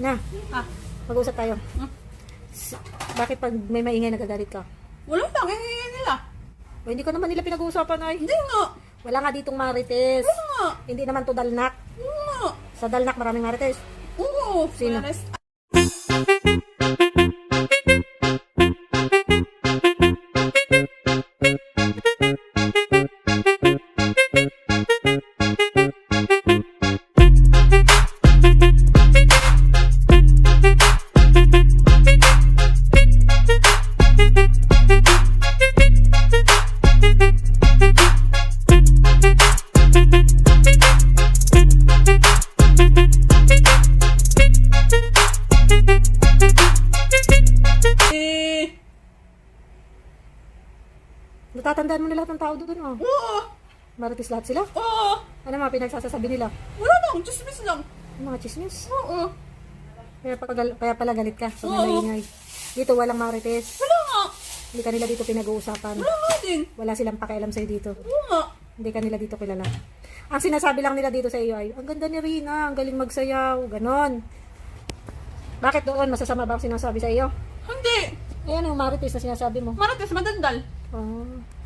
Na, Ah, mag-usap tayo. Hmm? Bakit pag may maingay nagagalit ka? wala lang, hingingin nila. O, hindi ko naman nila pinag-uusapan ay. Hindi nga. Wala nga ditong marites. Wala nga. Hindi naman to dalnak. Oo nga. Sa dalnak maraming marites. Oo. Sino? Whereas, eh, Natatandaan mo na lahat ng tao doon, oh. oo. Marites lahat sila. Oo. Ano mga pinagsasasabi nila? Wala lang, chismis lang. Yung mga chismis. Oo. Kaya, pagal- kaya pala galit ka sa may Oo. maingay. Dito walang marites. Wala nga. Hindi ka nila dito pinag-uusapan. Wala nga din. Wala silang pakialam sa'yo dito. Oo nga. Hindi ka nila dito kilala. Ang sinasabi lang nila dito sa iyo ay, ang ganda ni Rina, ang galing magsayaw, ganon. Bakit doon? Masasama ba ang sinasabi sa iyo? Hindi. Ayan yung marites na sinasabi mo. Marites, madandal. Oh.